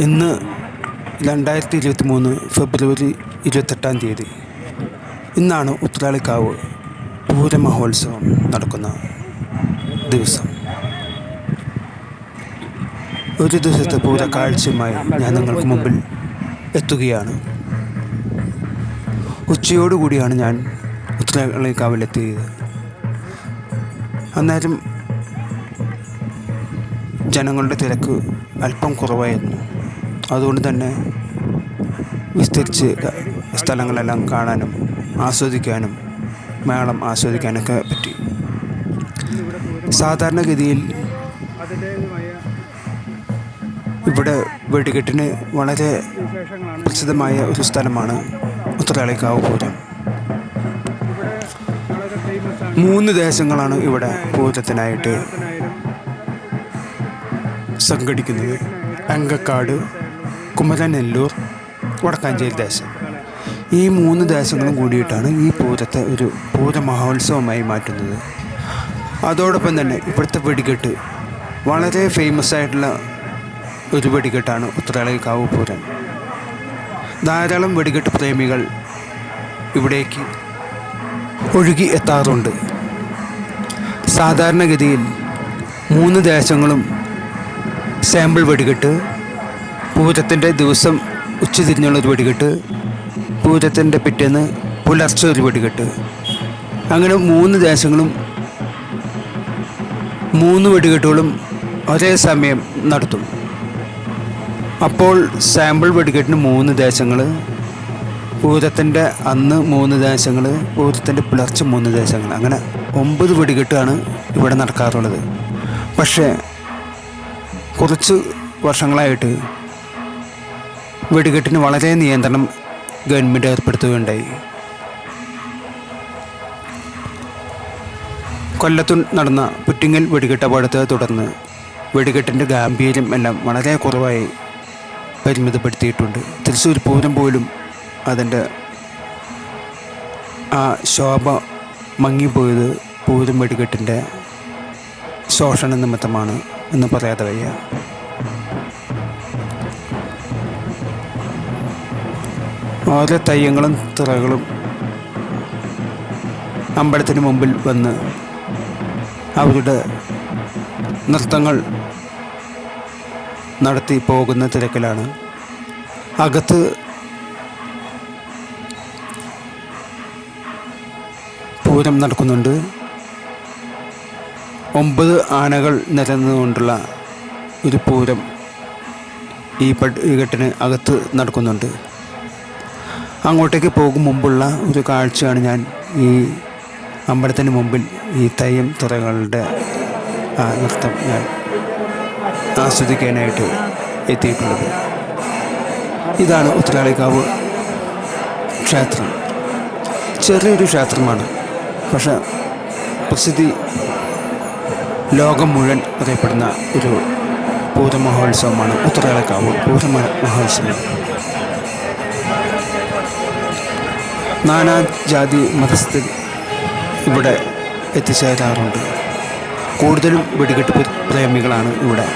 ഇന്ന് രണ്ടായിരത്തി ഇരുപത്തി മൂന്ന് ഫെബ്രുവരി ഇരുപത്തെട്ടാം തീയതി ഇന്നാണ് ഉത്രാളിക്കാവ് പൂരമഹോത്സവം നടക്കുന്ന ദിവസം. ഒരു ദിവസത്തെ പൂര കാഴ്ചയുമായി ഞാൻ നിങ്ങൾക്ക് മുമ്പിൽ എത്തുകയാണ്. ഉച്ചയോടുകൂടിയാണ് ഞാൻ ഉത്രാളിക്കാവിലെത്തിയത്. അന്നേരം ജനങ്ങളുടെ തിരക്ക് അല്പം കുറവായിരുന്നു. അതുകൊണ്ട് തന്നെ വിസ്തരിച്ച് സ്ഥലങ്ങളെല്ലാം കാണാനും ആസ്വദിക്കാനും മേളം ആസ്വദിക്കാനൊക്കെ പറ്റി. സാധാരണഗതിയിൽ ഇവിടെ വെടിക്കെട്ടിന് വളരെ പ്രസിദ്ധമായ ഒരു സ്ഥലമാണ് ഉത്രാളിക്കാവ് പൂരം. മൂന്ന് ദേശങ്ങളാണ് ഇവിടെ പൂരത്തിനായിട്ട് സംഘടിക്കുന്നത്. അങ്കക്കാട് കുമരനെല്ലൂർ വടക്കാഞ്ചേരി ദേശം. ഈ മൂന്ന് ദേശങ്ങളും കൂടിയിട്ടാണ് ഈ പൂരത്തെ ഒരു പൂര മഹോത്സവമായി മാറ്റുന്നത്. അതോടൊപ്പം തന്നെ ഇവിടുത്തെ വെടിക്കെട്ട് വളരെ ഫേമസ് ആയിട്ടുള്ള ഒരു വെടിക്കെട്ടാണ് ഉത്രാളിക്കാവ് പൂരം. ധാരാളം വെടിക്കെട്ട് പ്രേമികൾ ഇവിടേക്ക് ഒഴുകി എത്താറുണ്ട്. സാധാരണഗതിയിൽ മൂന്ന് ദേശങ്ങളും സാമ്പിൾ വെടിക്കെട്ട് പൂരത്തിന്റെ ദിവസം ഉച്ചതിരിഞ്ഞുള്ള ഒരു വെടികെട്ട് പൂജത്തിന്റെ പിറ്റേന്ന് പുലർച്ചെ ഒരു വെടികെട്ട് അങ്ങനെ മൂന്ന് ദേശങ്ങളും മൂന്ന് വെടികെട്ടുകളും ഒരേ സമയം നടത്തും. അപ്പോൾ സാമ്പിൾ വെടികെട്ടിന് മൂന്ന് ദേശങ്ങൾ പൂജത്തിന്റെ അന്ന് മൂന്ന് ദേശങ്ങൾ പൂജത്തിന്റെ പുലർച്ചെ മൂന്ന് ദേശങ്ങൾ അങ്ങനെ ഒമ്പത് വെടികെട്ടാണ് ഇവിടെ നടക്കാറുള്ളത്. പക്ഷേ കുറച്ച് വർഷങ്ങളായിട്ട് വെടിക്കെട്ടിന് വളരെ നിയന്ത്രണം ഗവൺമെന്റ് ഏർപ്പെടുത്തുകയുണ്ടായി. കൊല്ലത്തു നടന്ന പുറ്റിങ്ങൽ വെടിക്കെട്ട് അപകടത്തെ തുടർന്ന് വെടികെട്ടിന്റെ ഗാംഭീര്യം എല്ലാം വളരെ കുറവായി പരിമിതപ്പെടുത്തിയിട്ടുണ്ട്. തൃശ്ശൂർ പൂരം പോലും അതിന്റെ ആ ശോഭ മങ്ങിപ്പോയത് പൂരം വെടികെട്ടിന്റെ ശോഷണ നിമിത്തമാണ് എന്ന് പറയാതെ വയ്യ. ഓരോ തയ്യങ്ങളും തിറകളും അമ്പലത്തിന് മുമ്പിൽ വന്ന് അവരുടെ നൃത്തങ്ങൾ നടത്തി പോകുന്ന തിരക്കിലാണ്. അകത്ത് പൂരം നടക്കുന്നുണ്ട്. ഒമ്പത് ആനകൾ നിരന്നുകൊണ്ടുള്ള ഒരു പൂരം ഈ പട് ഈ കെട്ടിന് അകത്ത് നടക്കുന്നുണ്ട്. അങ്ങോട്ടേക്ക് പോകും മുമ്പുള്ള ഒരു കാഴ്ചയാണ് ഞാൻ ഈ അമ്പലത്തിന് മുമ്പിൽ ഈ തെയ്യം തുറകളുടെ ആ നൃത്തം ഞാൻ ആസ്വദിക്കാനായിട്ട് എത്തിയിട്ടുള്ളത്. ഇതാണ് ഉത്തരാളിക്കാവ് ക്ഷേത്രം. ചെറിയൊരു ക്ഷേത്രമാണ്. പക്ഷെ പ്രസിദ്ധി ലോകം മുഴുവൻ അറിയപ്പെടുന്ന ഒരു പൂരമഹോത്സവമാണ് ഉത്തരാളിക്കാവ് പൂരമ മഹോത്സവം നാനാ ജാതി മതസ്ഥർ ഇവിടെ എത്തിച്ചേരാറുണ്ട്. കൂടുതലും വെടിക്കെട്ട് പ്രേമികളാണ് ഇവിടെ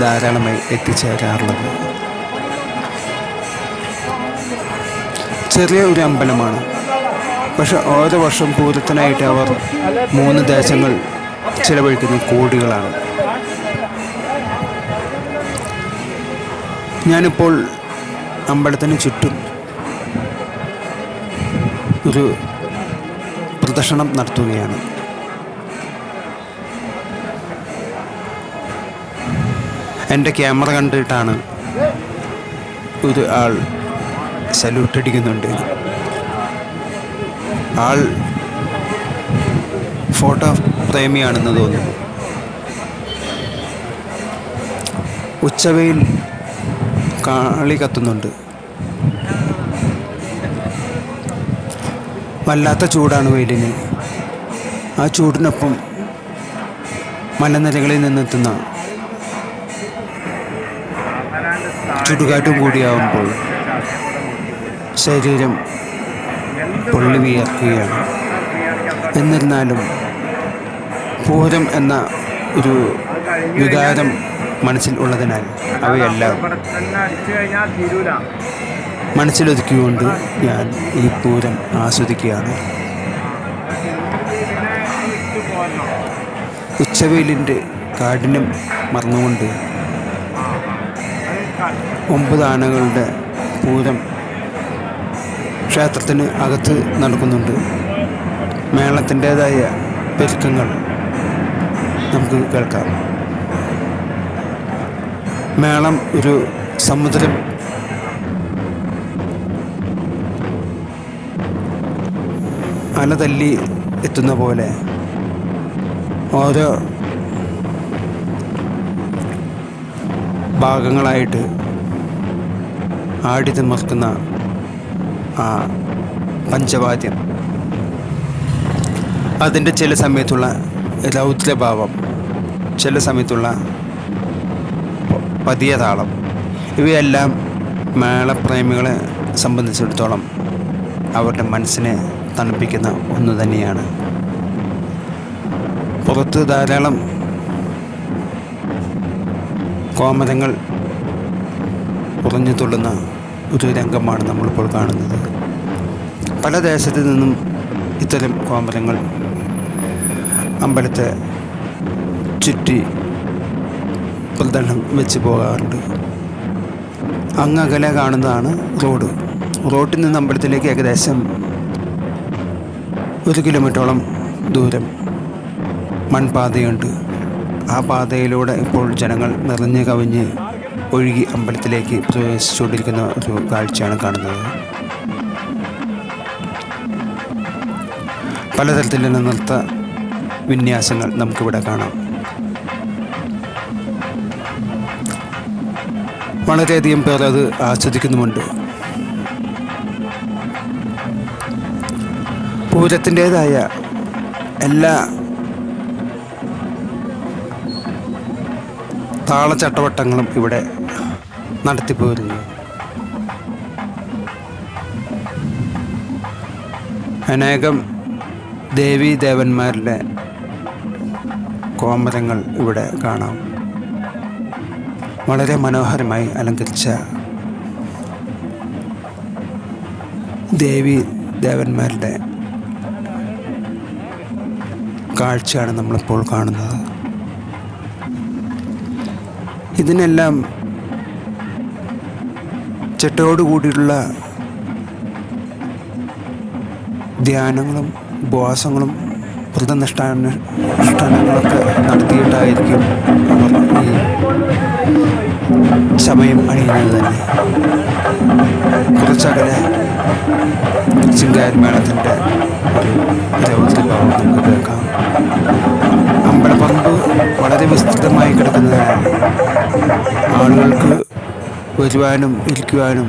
ധാരാളമായി എത്തിച്ചേരാറുള്ളത്. ചെറിയ ഒരു അമ്പലമാണ്. പക്ഷെ ഓരോ വർഷം പൂരത്തിനായിട്ട് അവർ മൂന്ന് ദേശങ്ങൾ ചിലവഴിക്കുന്ന കോടികളാണ്. ഞാനിപ്പോൾ അമ്പലത്തിന് ചുറ്റും ഒരു പ്രദർശനം നടത്തുകയാണ്. എന്റെ ക്യാമറ കണ്ടിട്ടാണ് ഒരു ആൾ സല്യൂട്ട് അടിക്കുന്നുണ്ട്. ആൾ ഫോട്ടോ പ്രേമിയാണെന്ന് തോന്നുന്നു. ഉച്ചവയിൽ കാളി കത്തുന്നുണ്ട്. വല്ലാത്ത ചൂടാണ് വെയിലിന്. ആ ചൂടിനൊപ്പം മലനിരകളിൽ നിന്നെത്തുന്ന ചുടുകാറ്റും കൂടിയാവുമ്പോൾ ശരീരം പൊള്ളി വിയർക്കുകയാണ് എന്നിരുന്നാലും പൂരം എന്ന ഒരു വികാരം മനസ്സിൽ ഉള്ളതിനാൽ അവയെല്ലാം മനസ്സിലൊതുക്കിക്കൊണ്ട് ഞാൻ ഈ പൂരം ആസ്വദിക്കുകയാണ്. ഉച്ചവെയിലിന്റെ കാഠിന്യം മറന്നുകൊണ്ട് ഒമ്പത് ആനകളുടെ പൂരം ക്ഷേത്രത്തിന് അകത്ത് നടക്കുന്നുണ്ട്. മേളത്തിന്റേതായ പെരുക്കങ്ങൾ നമുക്ക് കേൾക്കാം. മേളം ഒരു സമുദ്രം അല തല്ലി എത്തുന്ന പോലെ. ഓരോ ഭാഗങ്ങളായിട്ട് ആടി തിമർക്കുന്ന ആ പഞ്ചവാദ്യം. അതിന്റെ ചില സമയത്തുള്ള രൗദ്രഭാവം ചില സമയത്തുള്ള പതിയ താളം ഇവയെല്ലാം മേളപ്രേമികളെ സംബന്ധിച്ചിടത്തോളം അവരുടെ മനസ്സിനെ തണുപ്പിക്കുന്ന ഒന്ന് തന്നെയാണ്. പുറത്ത് ധാരാളം കോമരങ്ങൾ ഉറഞ്ഞു തുള്ളുന്ന ഒരു രംഗമാണ് നമ്മളിപ്പോൾ കാണുന്നത്. പല ദേശത്തു നിന്നും ഇത്തരം കോമരങ്ങൾ അമ്പലത്തെ ചുറ്റി പ്രദണ്ഡം വെച്ച് പോകാറുണ്ട്. അങ്ങകലെ കാണുന്നതാണ് റോഡ്. റോഡിൽ നിന്ന് അമ്പലത്തിലേക്ക് ഏകദേശം ഒരു കിലോമീറ്ററോളം ദൂരം. മൺപാതയുണ്ട്. ആ പാതയിലൂടെ ഇപ്പോൾ ജനങ്ങൾ നിറഞ്ഞു കവിഞ്ഞ് ഒഴുകി അമ്പലത്തിലേക്ക് പ്രവേശിച്ചുകൊണ്ടിരിക്കുന്ന ഒരു കാഴ്ചയാണ് കാണുന്നത്. പലതരത്തിലുള്ള നൃത്ത വിന്യാസങ്ങൾ നമുക്കിവിടെ കാണാം. വളരെയധികം പേർ അത് ആസ്വദിക്കുന്നുമുണ്ട്. പൂരത്തിന്റെതായ എല്ലാ താളച്ചട്ടവട്ടങ്ങളും ഇവിടെ നടത്തിപ്പോരുന്നു. അനേകം ദേവീ ദേവന്മാരുടെ കോമരങ്ങൾ ഇവിടെ കാണാം. വളരെ മനോഹരമായി അലങ്കരിച്ച ദേവി ദേവന്മാരുടെ കാഴ്ചയാണ് നമ്മളിപ്പോൾ കാണുന്നത്. ഇതിനെല്ലാം ചിട്ടയോടുകൂടിയുള്ള ധ്യാനങ്ങളും ഉപവാസങ്ങളും വ്രതനിഷ്ഠാന അനുഷ്ഠാനങ്ങളൊക്കെ നടത്തിയിട്ടായിരിക്കും അവർ ഈ സമയം അണിയുന്നത് തന്നെ. കുറച്ചകലെ ചിങ്കാരിമേളത്തിന്റെ ഒരു രൗദ്രഭാവം നമുക്ക് കേൾക്കാം അമ്പലപ്പറമ്പ് വളരെ വിസ്തൃതമായി കിടക്കുന്നതാണ് ആളുകൾക്ക് വരുവാനും ഇരിക്കുവാനും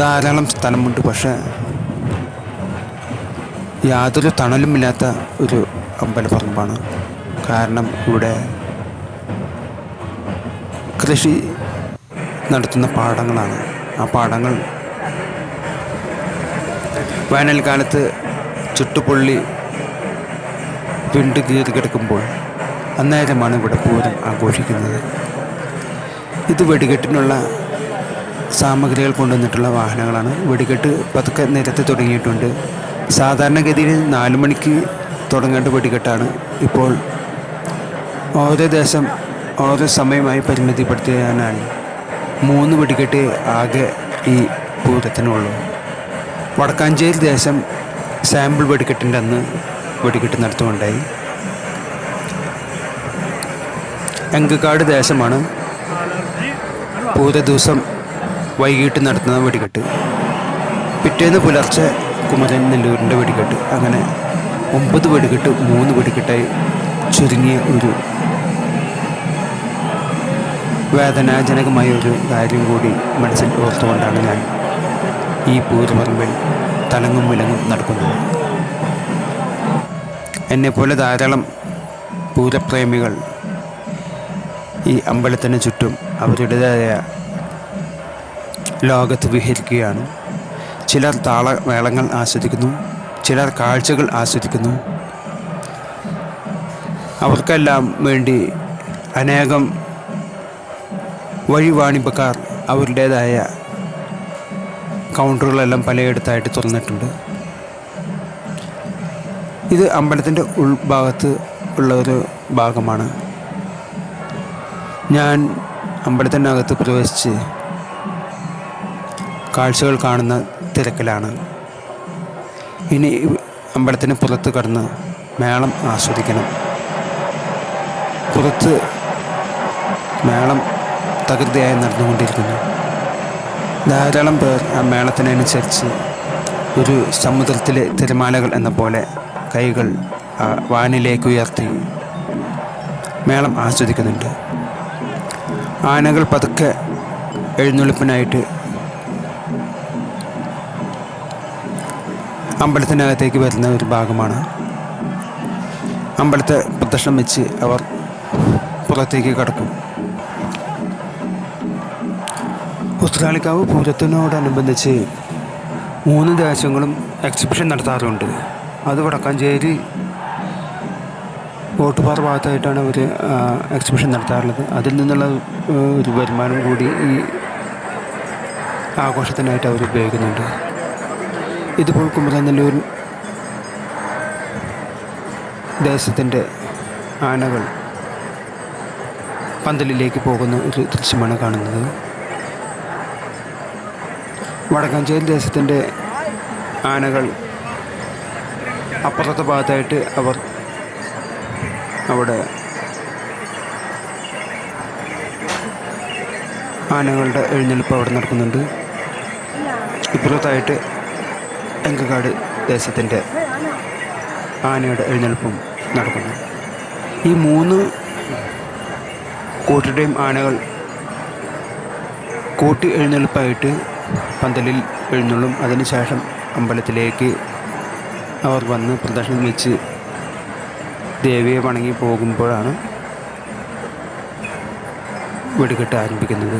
ധാരാളം സ്ഥലമുണ്ട്. പക്ഷേ യാതൊരു തണലുമില്ലാത്ത ഒരു അമ്പലപ്പറമ്പാണ് കാരണം ഇവിടെ കൃഷി നടത്തുന്ന പാടങ്ങളാണ്. ആ പാടങ്ങൾ വേനൽക്കാലത്ത് ചുട്ടുപൊള്ളി വിണ്ട് കീറി കിടക്കുമ്പോൾ അന്നേരമാണ് ഇവിടെ പൂരം ആഘോഷിക്കുന്നത്. ഇത് വെടികെട്ടിനുള്ള സാമഗ്രികൾ കൊണ്ടുവന്നിട്ടുള്ള വാഹനങ്ങളാണ്. വെടികെട്ട് പതുക്കെ നിരത്തി തുടങ്ങിയിട്ടുണ്ട്. സാധാരണഗതിയിൽ നാല് മണിക്ക് തുടങ്ങേണ്ട വെടികെട്ടാണ്. ഇപ്പോൾ ഓരോ ദേശം ഓരോ സമയമായി പരിമിതിപ്പെടുത്തിയതിനാൽ മൂന്ന് വെടികെട്ട് ആകെ ഈ പൂരത്തിനുള്ളൂ. വടക്കാഞ്ചേരി ദേശം സാമ്പിൾ വെടിക്കെട്ടിന്റെ അന്ന് വെടിക്കെട്ട് നടത്തുകയുണ്ടായി. എങ്കക്കാട് ദേശമാണ് പൂത ദിവസം വൈകിട്ട് നടത്തുന്ന വെടിക്കെട്ട്. പിറ്റേന്ന് പുലർച്ചെ കുമരൻ നെല്ലൂരിന്റെ വെടിക്കെട്ട്. അങ്ങനെ ഒമ്പത് വെടിക്കെട്ട് മൂന്ന് വെടിക്കെട്ടായി ചുരുങ്ങിയ ഒരു വേദനാജനകമായ ഒരു കാര്യം കൂടി മനസ്സിൽ ഓർത്തുകൊണ്ടാണ് ഞാൻ ഈ പൂരപ്പറമ്പിൽ തലങ്ങും വിലങ്ങും നടക്കുന്നു. എന്നെപ്പോലെ ധാരാളം പൂരപ്രേമികൾ ഈ അമ്പലത്തിന് ചുറ്റും അവരുടേതായ ലോകത്ത് വിഹരിക്കുകയാണ്. ചിലർ താളമേളങ്ങൾ ആസ്വദിക്കുന്നു ചിലർ കാഴ്ചകൾ ആസ്വദിക്കുന്നു. അവർക്കെല്ലാം വേണ്ടി അനേകം വഴിവാണിപ്പക്കാർ അവരുടേതായ കൗണ്ടറുകളെല്ലാം പലയിടത്തായിട്ട് തുറന്നിട്ടുണ്ട്. ഇത് അമ്പലത്തിന്റെ ഉൾഭാഗത്ത് ഉള്ള ഒരു ഭാഗമാണ്. ഞാൻ അമ്പലത്തിന്റെ അകത്ത് പ്രവേശിച്ച് കാഴ്ചകൾ കാണുന്ന തിരക്കിലാണ്. ഇനി അമ്പലത്തിന് പുറത്ത് കടന്ന് മേളം ആസ്വദിക്കണം. പുറത്ത് മേളം തകൃതിയായി നടന്നുകൊണ്ടിരിക്കുന്നു. ധാരാളം പേർ ആ മേളത്തിനനുസരിച്ച് ഒരു സമുദ്രത്തിലെ തിരമാലകൾ എന്ന പോലെ കൈകൾ വാനിലേക്ക് ഉയർത്തി മേളം ആസ്വദിക്കുന്നുണ്ട്. ആനകൾ പതുക്കെ എഴുന്നള്ളിപ്പിനായിട്ട് അമ്പലത്തിനകത്തേക്ക് വരുന്ന ഒരു ഭാഗമാണ്. അമ്പലത്തെ പ്രദക്ഷിണം വെച്ച് അവർ പുറത്തേക്ക് കടക്കും. ഉത്രാളിക്കാവ് പൂരത്തിനോടനുബന്ധിച്ച് മൂന്ന് ദേശങ്ങളും എക്സിബിഷൻ നടത്താറുണ്ട്. അത് വടക്കാഞ്ചേരി ഓട്ടുപാറ ഭാഗത്തായിട്ടാണ് അവർ എക്സിബിഷൻ നടത്താറുള്ളത്. അതിൽ നിന്നുള്ള ഒരു വരുമാനം കൂടി ഈ ആഘോഷത്തിനായിട്ട് അവർ ഉപയോഗിക്കുന്നുണ്ട്. ഇതിപ്പോൾ കുമരനെല്ലൂർ ദേശത്തിന്റെ ആനകൾ പന്തലിലേക്ക് പോകുന്ന ഒരു ദൃശ്യമാണ് കാണുന്നത്. വടക്കാഞ്ചേരി ദേശത്തിന്റെ ആനകൾ അപ്പുറത്തെ ഭാഗത്തായിട്ട് അവർ അവിടെ ആനകളുടെ എഴുന്നള്ളിപ്പ് അവിടെ നടക്കുന്നുണ്ട്. ഇപ്പുറത്തായിട്ട് എങ്കക്കാട് ദേശത്തിന്റെ ആനയുടെ എഴുന്നള്ളിപ്പും നടക്കുന്നു. ഈ മൂന്ന് കൂട്ടരുടെയും ആനകൾ കൂട്ടി എഴുന്നള്ളിപ്പായിട്ട് പന്തലിൽ എഴുന്നള്ളും. അതിനുശേഷം അമ്പലത്തിലേക്ക് അവർ വന്ന് പ്രദക്ഷിണം വെച്ച് ദേവിയെ വണങ്ങി പോകുമ്പോഴാണ് വെടിക്കെട്ട് ആരംഭിക്കുന്നത്.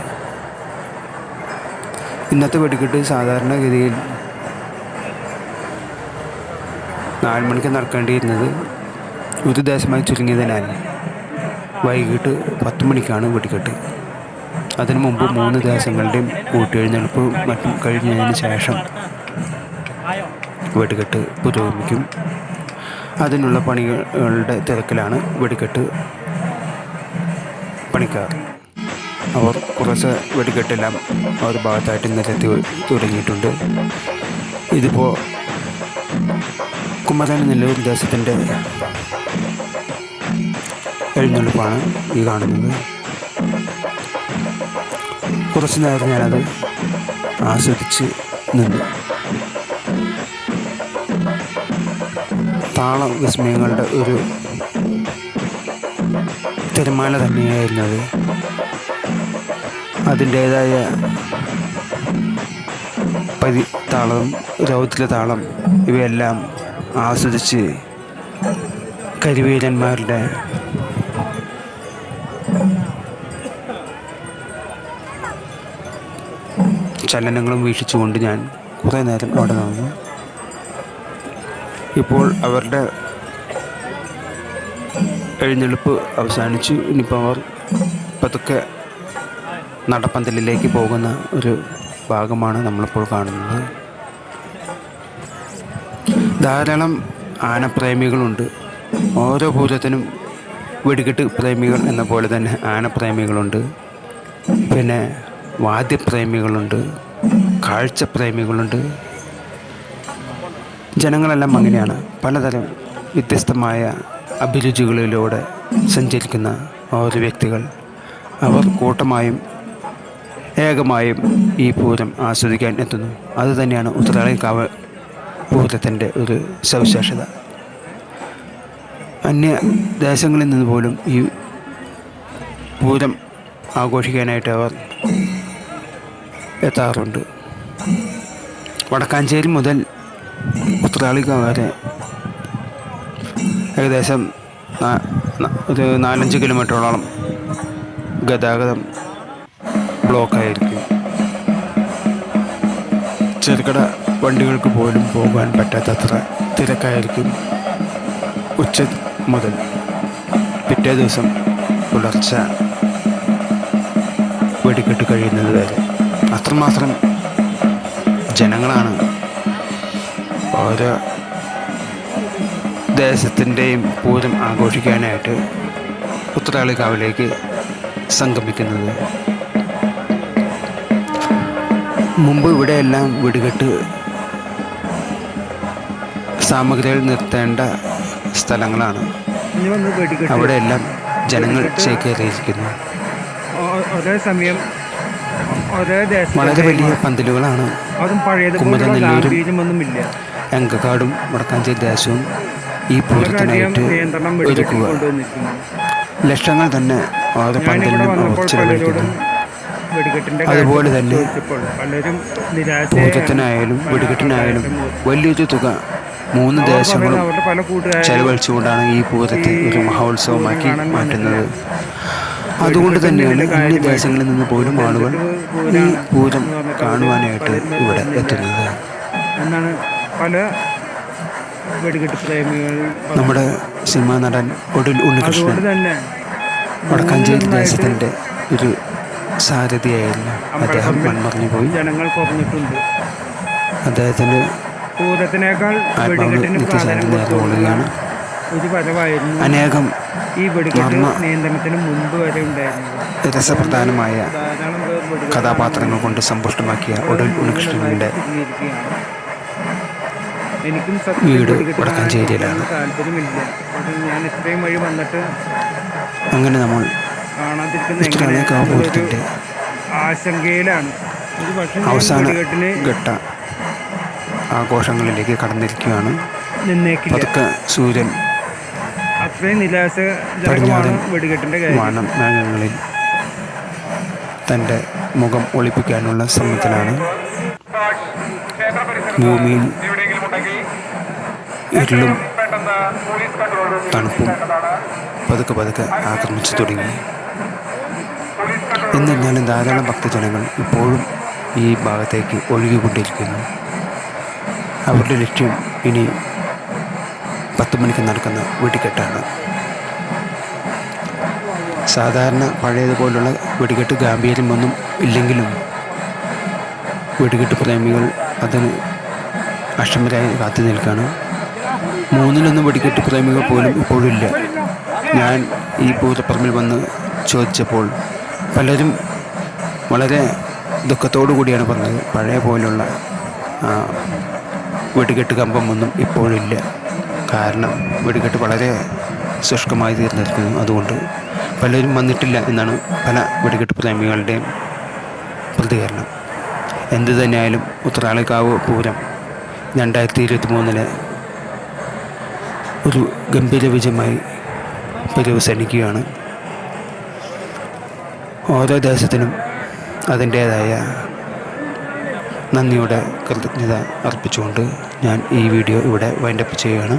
ഇന്നത്തെ വെടിക്കെട്ട് സാധാരണഗതിയിൽ നാല് മണിക്ക് നടക്കേണ്ടിയിരുന്നത് ഒരു ദേശമായി ചുരുങ്ങിയതിനാൽ വൈകിട്ട് പത്ത് മണിക്കാണ് വെടിക്കെട്ട്. അതിനു മുമ്പ് മൂന്ന് ദിവസങ്ങളുടെയും കൂട്ടിയെഴുന്നേൽപ്പ് മറ്റും കഴിഞ്ഞതിന് ശേഷം വെടിക്കെട്ട് പുരോഗമിക്കും. അതിനുള്ള പണികളുടെ തിരക്കിലാണ് വെടിക്കെട്ട് പണിക്കാർ. അവർ കുറച്ച് വെടിക്കെട്ടെല്ലാം അവർ ഭാഗത്തായിട്ട് നിരത്തി തുടങ്ങിയിട്ടുണ്ട്. ഇതിപ്പോൾ കുമരൻ നെല്ലൂർ ദേശത്തിന്റെ എഴുന്നള്ളിപ്പാണ് ഈ കാണുന്നത്. കുറച്ച് നേരം ഞാനത് ആസ്വദിച്ച് നിന്നു. താള വിസ്മയങ്ങളുടെ ഒരു തിരമാല അത്. അതിന്റേതായ പരി താളം രൗദ്ര താളം ഇവയെല്ലാം ആസ്വദിച്ച് കരിവീരന്മാരുടെ ചലനങ്ങളും വീക്ഷിച്ചുകൊണ്ട് ഞാൻ കുറേ നേരം അവിടെ നിന്നു. ഇപ്പോൾ അവരുടെ എഴുന്നള്ളിപ്പ് അവസാനിച്ചു. ഇനിയിപ്പോൾ അവർ പതുക്കെ നടപ്പന്തലിലേക്ക് പോകുന്ന ഒരു ഭാഗമാണ് നമ്മളിപ്പോൾ കാണുന്നത്. ധാരാളം ആനപ്രേമികളുണ്ട്. ഓരോ പൂരത്തിനും വെടിക്കെട്ട് പ്രേമികൾ എന്ന പോലെ തന്നെ ആനപ്രേമികളുണ്ട്. പിന്നെ വാദ്യപ്രേമികളുണ്ട്. കാഴ്ചപ്രേമികളുണ്ട്. ജനങ്ങളെല്ലാം അങ്ങനെയാണ്. പലതരം വ്യത്യസ്തമായ അഭിരുചികളിലൂടെ സഞ്ചരിക്കുന്ന ഓരോ വ്യക്തികൾ. അവർ കൂട്ടമായും ഏകമായും ഈ പൂരം ആസ്വദിക്കാൻ എത്തുന്നു. അതുതന്നെയാണ് ഉത്തരാളിക്കാവ് പൂരത്തിന്റെ ഒരു സവിശേഷത. അന്യ ദേശങ്ങളിൽ നിന്ന് പോലും ഈ പൂരം ആഘോഷിക്കാനായിട്ട് അവർ എത്താറുണ്ട്. വടക്കാഞ്ചേരി മുതൽ ഉത്രാളിക്ക വരെ ഏകദേശം ഒരു നാലഞ്ച് കിലോമീറ്ററോളം ഗതാഗതം ബ്ലോക്കായിരിക്കും. ചെറുകിട വണ്ടികൾക്ക് പോലും പോകാൻ പറ്റാത്തത്ര തിരക്കായിരിക്കും ഉച്ച മുതൽ പിറ്റേ ദിവസം പുലർച്ച വെടിക്കെട്ട് കഴിയുന്നത് വരെ. അത്രമാത്രം ജനങ്ങളാണ്. ഓരോ ദേശത്തിന്റെയും പൂരം ആഘോഷിക്കാനായിട്ട് ഉത്തരാളിക്കാവിലേക്ക് സംഗമിക്കുന്നത്. മുമ്പ് ഇവിടെയെല്ലാം വെടികെട്ട് സാമഗ്രികൾ നിർത്തേണ്ട സ്ഥലങ്ങളാണ്. അവിടെയെല്ലാം ജനങ്ങൾ ചേക്കേറിയിരിക്കുന്നു. ഒരേ സമയം ഒരേ വളരെ വലിയ പന്തലുകളാണ് ഗാംഭീര്യമൊന്നുമില്ല എങ്കക്കാടും വടക്കാഞ്ചേരി ദേശവും ഈ പൂരത്തിനായിട്ട് ഒരുക്കുക. ലക്ഷങ്ങൾ തന്നെ ഓരോ പന്തലിനും ചിലവഴിക്കുന്നു. അതുപോലെ തന്നെ പൂജത്തിനായാലും വെടിക്കെട്ടിനായാലും വലിയൊരു തുക മൂന്ന് ദേശങ്ങളും ചെലവഴിച്ചുകൊണ്ടാണ് ഈ പൂരത്തെ ഒരു മഹോത്സവമാക്കി മാറ്റുന്നത്. അതുകൊണ്ട് തന്നെയാണ് അന്യ ദേശങ്ങളിൽ നിന്ന് പോലും ആളുകൾ ഈ പൂരം കാണുവാനായിട്ട് ഇവിടെ എത്തുന്നത്. എന്നാണ് പല. നമ്മുടെ സിനിമാ നടൻ ഒടുൽ ഉണ്ണികൃഷ്ണൻ വടക്കാഞ്ചേരി ദേശത്തിന്റെ ഒരു സാരഥിയായിരുന്നു. അദ്ദേഹം മൺമറഞ്ഞു പോയി. അദ്ദേഹത്തിന്റെ ആത്മാവ് നിത്യശാന്തി നേർന്നുകൊള്ളുകയാണ്. ഒരു അനേകം ഈ വെടിക്കെട്ട് നിയന്ത്രണത്തിന് വരെ ഉണ്ടായിരുന്നു. രസപ്രധാനമായ കഥാപാത്രങ്ങൾ കൊണ്ട് സമ്പുഷ്ടമാക്കിയ ഒടുൽ ഉണ്ണികൃഷ്ണന്റെ എനിക്കും വീട് വടക്കാഞ്ചേരിയിലാണ്. താല്പര്യമില്ല. ഞാൻ ഇത്രയും വഴി വന്നിട്ട് അങ്ങനെ നമ്മൾ കാണാതിരിക്കുന്ന ആശങ്കയിലാണ്. അവസാന ഘട്ട ആഘോഷങ്ങളിലേക്ക് കടന്നിരിക്കുകയാണ്. പതുക്കെ സൂര്യൻ അത്രയും നിരാശജനകമാണ് കാര്യം. മേഘങ്ങളിൽ തന്റെ മുഖം ഒളിപ്പിക്കാനുള്ള ശ്രമത്തിലാണ് ഭൂമിയിൽ ഇരുളും തണുപ്പും പതുക്കെ പതുക്കെ ആക്രമിച്ചു തുടങ്ങി. എന്നിരുന്നാലും ധാരാളം ഭക്തജനങ്ങൾ ഇപ്പോഴും ഈ ഭാഗത്തേക്ക് ഒഴുകിക്കൊണ്ടിരിക്കുന്നു. അവരുടെ ലക്ഷ്യം ഇനി പത്ത് മണിക്ക് നടക്കുന്ന വെടിക്കെട്ടാണ്. സാധാരണ പഴയതുപോലുള്ള വെടിക്കെട്ട് ഗാംഭീര്യമൊന്നും ഇല്ലെങ്കിലും വെടിക്കെട്ട് പ്രേമികൾ അതിന് അക്ഷമരായി കാത്തു നിൽക്കുകയാണ് മൂന്നിലൊന്നും വെടിക്കെട്ട് പ്രേമികൾ പോലും ഇപ്പോഴില്ല. ഞാൻ ഈ പൂരപ്പറമ്പിൽ വന്ന് ചോദിച്ചപ്പോൾ പലരും വളരെ ദുഃഖത്തോടു കൂടിയാണ് പറഞ്ഞത്. പഴയ പോലുള്ള ആ, വെടിക്കെട്ട് കമ്പമൊന്നും ഇപ്പോഴില്ല. കാരണം വെടിക്കെട്ട് വളരെ ശുഷ്കമായി തീർന്നിരിക്കുന്നു. അതുകൊണ്ട് പലരും വന്നിട്ടില്ല എന്നാണ് പല വെടിക്കെട്ട് പ്രേമികളുടെയും പ്രതികരണം. എന്തു തന്നെയായാലും ഉത്രാളിക്കാവ് പൂരം രണ്ടായിരത്തി ഇരുപത്തി മൂന്നിലെ ഒരു ഗംഭീര വിജയമായി പര്യവസാനിക്കുകയാണ്. ഓരോ ദേശത്തിനും അതിന്റേതായ നന്ദിയുടെ കൃതജ്ഞത അർപ്പിച്ചുകൊണ്ട് ഞാൻ ഈ വീഡിയോ ഇവിടെ വൈൻഡപ്പ് ചെയ്യുകയാണ്.